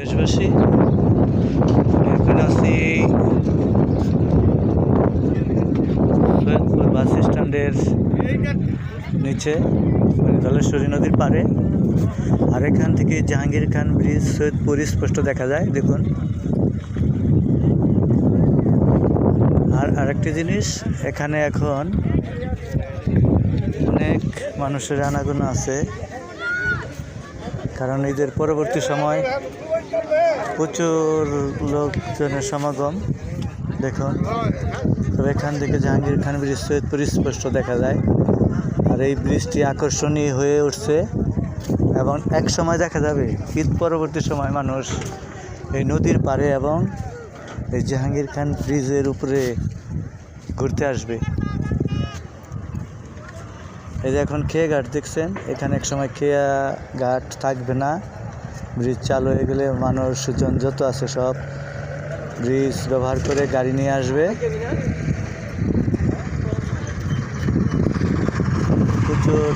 দেশবাসী, এখন আছি সৈয়দপুর বাস স্ট্যান্ডের নিচে ধলেশ্বরী নদীর পাড়ে। আর এখান থেকে জাহাঙ্গীর খান ব্রিজ সৈয়দপুর স্পষ্ট দেখা যায়, দেখুন। আর আরেকটি জিনিস, এখানে এখন অনেক মানুষের আনাগোনা আছে। কারণ ঈদের পরবর্তী সময় প্রচুর লোকজনের সমাগম, দেখুন। তবে এখান থেকে জাহাঙ্গীর খান ব্রিজ, সৈয়দপুর স্পষ্ট দেখা যায়। আর এই ব্রিজটি আকর্ষণীয় হয়ে উঠছে এবং এক সময় দেখা যাবে, ঈদ পরবর্তী সময় মানুষ এই নদীর পাড়ে এবং এই জাহাঙ্গীর খান ব্রিজের উপরে ঘুরতে আসবে। এই যে এখন খেয়ে ঘাট দেখছেন? এখানে এক সময় খেয়া ঘাট থাকবে না। ব্রিজ চালু হয়ে গেলে মানুষ মানুষজন যত আছে সব ব্রিজ ব্যবহার করে গাড়ি নিয়ে আসবে। প্রচুর।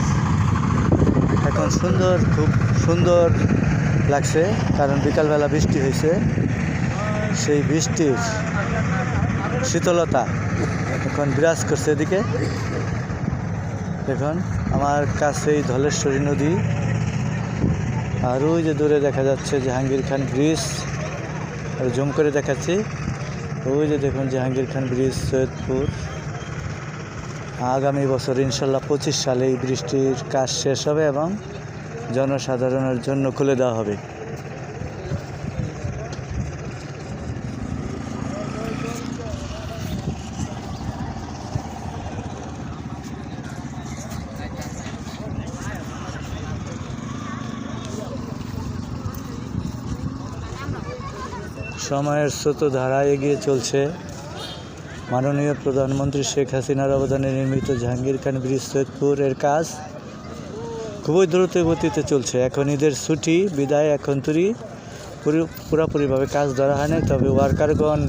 এখন সুন্দর, খুব সুন্দর লাগছে, কারণ বিকালবেলা বৃষ্টি হয়েছে। সেই বৃষ্টির শীতলতা এখন বিরাজ করছে এদিকে। দেখুন আমার কাছেই ধলেশ্বরী নদী। আর ওই যে দূরে দেখা যাচ্ছে জাহাঙ্গীর খান ব্রিজ, আর জুম করে দেখাচ্ছি। ওই যে দেখুন জাহাঙ্গীর খান ব্রিজ, সৈয়দপুর। আগামী বছর ইনশাল্লাহ পঁচিশ সালে এই বৃষ্টির কাজ শেষ হবে এবং জনসাধারণের জন্য খুলে দেওয়া হবে। সময়ের স্রোত ধারা এগিয়ে চলছে। মাননীয় প্রধানমন্ত্রী শেখ হাসিনার অবদানে নির্মিত জাহাঙ্গীর খান ব্রিজ সৈয়দপুর এর কাজ খুবই দ্রুত গতিতে চলছে। এখন ঈদের ছুটি, বিদায় এখন তুরি। পুরো- পুরোপুরিভাবে কাজ ধরা হয় নাই, তবে ওয়ার্কারগণ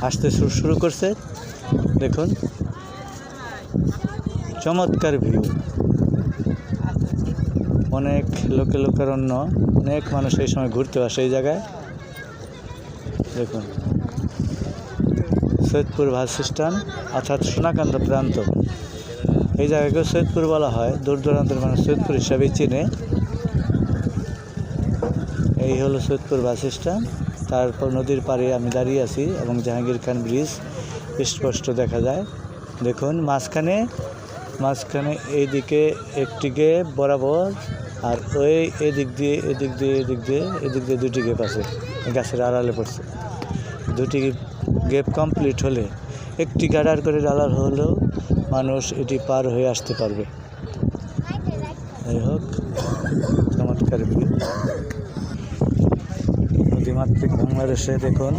আসতে শুরু শুরু করছে। দেখুন। চমৎকার ভিউ। অনেক লোকে, লোকারণ্য, অনেক মানুষ এই সময় ঘুরতে আসে এই জায়গায়। দেখুন। সৈয়দপুর বাস স্ট্যান্ড, অর্থাৎ সোনাকান্ত প্রান্ত। এই জায়গাকে সৈয়দপুর বলা হয়। দূর দূরান্তের মানুষ সৈয়দপুর হিসাবেই চিনে। এই হলো সৈয়দপুর বাস স্ট্যান্ড। তারপর নদীর পাড়ে আমি দাঁড়িয়ে আছি এবং জাহাঙ্গীর খান ব্রিজ স্পষ্ট দেখা যায়। দেখুন, মাঝখানে মাঝখানে এইদিকে একটি গেপ বরাবর আর ওই এদিক দিয়ে এদিক দিয়ে এদিক দিয়ে এদিক দিয়ে দুটি গেপ আছে, গাছের আড়ালে পড়ছে। দুটি গেপ কমপ্লিট হলে একটি গাডার করে ডালার হলেও মানুষ এটি পার হয়ে আসতে পারবে। যাই হোক, চমৎকার ভিউ। বাংলাদেশে দেখুন,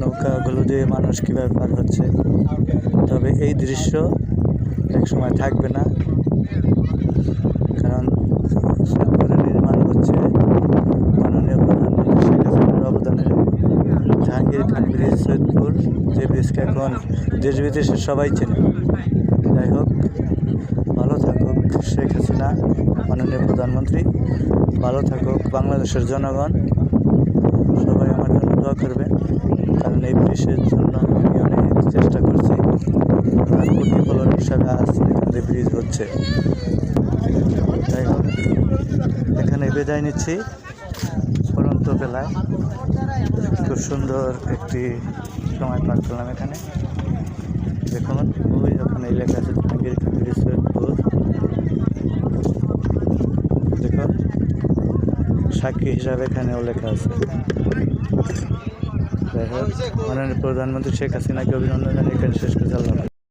নৌকাগুলো দিয়ে মানুষ কীভাবে পার হচ্ছে। তবে এই দৃশ্য এক সময় থাকবে না। কারণ সাগরে নির্মাণ হচ্ছে মাননীয় প্রধানমন্ত্রী শেখ হাসিনার অবদানে। জাহাঙ্গীর খান, ব্রিজ, সৈয়দপুর যে ব্রিজকে এখন দেশ বিদেশে সবাই চেনে। যাই হোক, ভালো থাকুক শেখ হাসিনা, মাননীয় প্রধানমন্ত্রী। ভালো থাকুক বাংলাদেশের জনগণ। সবাই আমার জন্য দোয়া করবেন, কারণ এই ব্রিজের জন্য আমি অনেক চেষ্টা করছি। তার প্রতিফলন হিসাবে আজ এখানে ব্রিজ হচ্ছে। যাই হোক এখানে বিদায় নিচ্ছি। পরন্ত বেলায় খুব সুন্দর একটি সময় পার করলাম এখানে। দেখুন, ওই ওখানে লেখা আছে জাহাঙ্গীর খান দেখুন, সাক্ষী হিসাবে এখানেও লেখা আছে। যাই হোক মাননীয় প্রধানমন্ত্রী শেখ হাসিনাকে অভিনন্দন জানিয়ে এখানে শেষ হাফেজ।